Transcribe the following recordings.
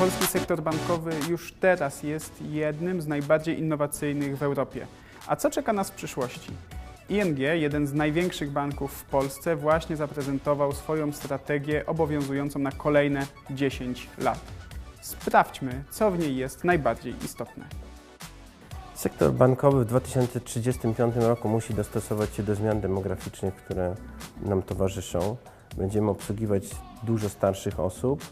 polski sektor bankowy już teraz jest jednym z najbardziej innowacyjnych w Europie. A co czeka nas w przyszłości? ING, jeden z największych banków w Polsce, właśnie zaprezentował swoją strategię obowiązującą na kolejne 10 lat. Sprawdźmy, co w niej jest najbardziej istotne. Sektor bankowy w 2035 roku musi dostosować się do zmian demograficznych, które nam towarzyszą. Będziemy obsługiwać dużo starszych osób,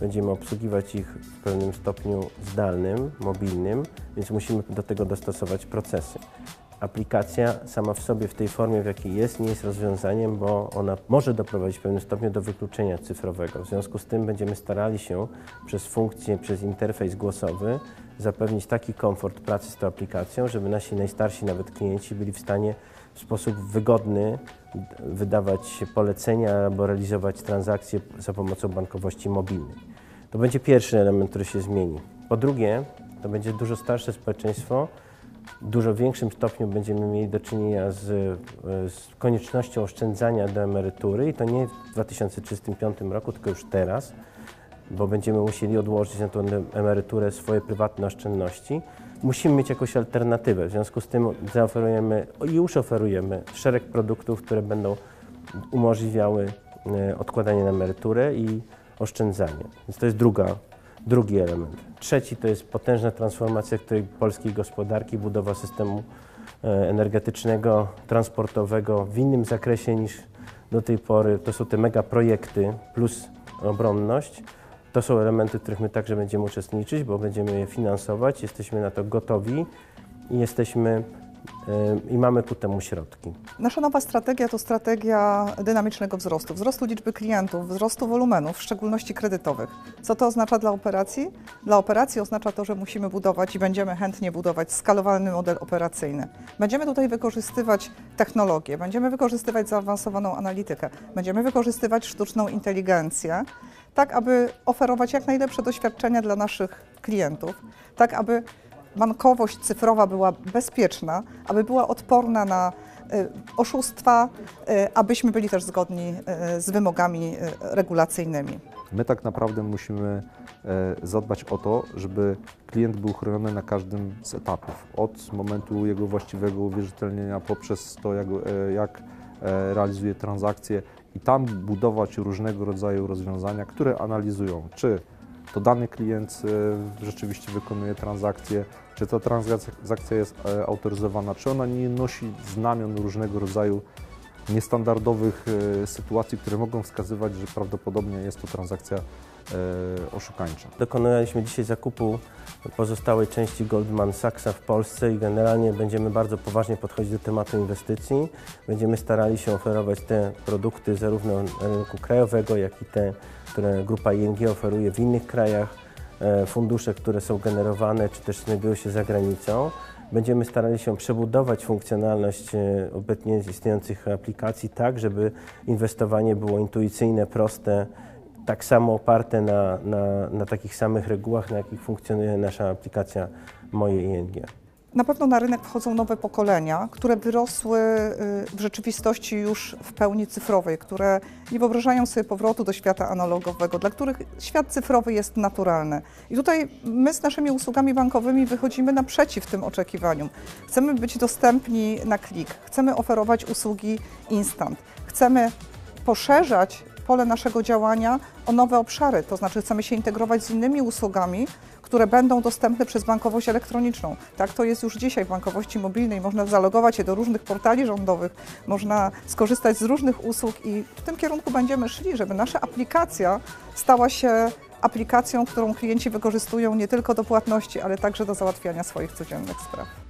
będziemy obsługiwać ich w pewnym stopniu zdalnym, mobilnym, więc musimy do tego dostosować procesy. Aplikacja sama w sobie w tej formie, w jakiej jest, nie jest rozwiązaniem, bo ona może doprowadzić w pewnym stopniu do wykluczenia cyfrowego. W związku z tym będziemy starali się przez funkcję, przez interfejs głosowy zapewnić taki komfort pracy z tą aplikacją, żeby nasi najstarsi nawet klienci byli w stanie w sposób wygodny wydawać polecenia albo realizować transakcje za pomocą bankowości mobilnej. To będzie pierwszy element, który się zmieni. Po drugie, to będzie dużo starsze społeczeństwo, w dużo większym stopniu będziemy mieli do czynienia z, z, koniecznością oszczędzania do emerytury i to nie w 2035 roku, tylko już teraz, bo będziemy musieli odłożyć na tą emeryturę swoje prywatne oszczędności. Musimy mieć jakąś alternatywę. W związku z tym zaoferujemy i już oferujemy szereg produktów, które będą umożliwiały e, odkładanie na emeryturę i oszczędzanie. Więc to jest druga drugi element. Trzeci to jest potężna transformacja której polskiej gospodarki, budowa systemu e, energetycznego, transportowego w innym zakresie niż do tej pory. To są te mega projekty plus obronność. To są elementy, w których my także będziemy uczestniczyć, bo będziemy je finansować. Jesteśmy na to gotowi i jesteśmy i mamy ku temu środki. Nasza nowa strategia to strategia dynamicznego wzrostu, wzrostu liczby klientów, wzrostu wolumenów, w szczególności kredytowych. Co to oznacza dla operacji? Dla operacji oznacza to, że musimy budować i będziemy chętnie budować skalowalny model operacyjny. Będziemy tutaj wykorzystywać technologię, będziemy wykorzystywać zaawansowaną analitykę, będziemy wykorzystywać sztuczną inteligencję, tak aby oferować jak najlepsze doświadczenia dla naszych klientów, tak aby bankowość cyfrowa była bezpieczna, aby była odporna na y, oszustwa, y, abyśmy byli też zgodni y, z wymogami regulacyjnymi. My tak naprawdę musimy e, zadbać o to, żeby klient był chroniony na każdym z etapów. Od momentu jego właściwego uwierzytelnienia poprzez to, jak, e, jak e, realizuje transakcje i tam budować różnego rodzaju rozwiązania, które analizują, czy to dany klient rzeczywiście wykonuje transakcję, czy ta transakcja jest e, autoryzowana, czy ona nie nosi znamion różnego rodzaju niestandardowych e, sytuacji, które mogą wskazywać, że prawdopodobnie jest to transakcja oszukańcza. Dokonaliśmy dzisiaj zakupu pozostałej części Goldman Sachsa w Polsce i generalnie będziemy bardzo poważnie podchodzić do tematu inwestycji. Będziemy starali się oferować te produkty zarówno na rynku krajowego, jak i te, które grupa ING oferuje w innych krajach E, fundusze, które są generowane, czy też znajdują się za granicą. Będziemy starali się przebudować funkcjonalność e, obecnie istniejących aplikacji tak, żeby inwestowanie było intuicyjne, proste, tak samo oparte na, na, na takich samych regułach, na jakich funkcjonuje nasza aplikacja Moje ING. Na pewno na rynek wchodzą nowe pokolenia, które wyrosły y, w rzeczywistości już w pełni cyfrowej, które nie wyobrażają sobie powrotu do świata analogowego, dla których świat cyfrowy jest naturalny. I tutaj my z naszymi usługami bankowymi wychodzimy naprzeciw tym oczekiwaniom. Chcemy być dostępni na klik, chcemy oferować usługi instant, chcemy poszerzać pole naszego działania o nowe obszary, to znaczy chcemy się integrować z innymi usługami, które będą dostępne przez bankowość elektroniczną. Tak to jest już dzisiaj w bankowości mobilnej. Można zalogować się do różnych portali rządowych, można skorzystać z różnych usług i w tym kierunku będziemy szli, żeby nasza aplikacja stała się aplikacją, którą klienci wykorzystują nie tylko do płatności, ale także do załatwiania swoich codziennych spraw.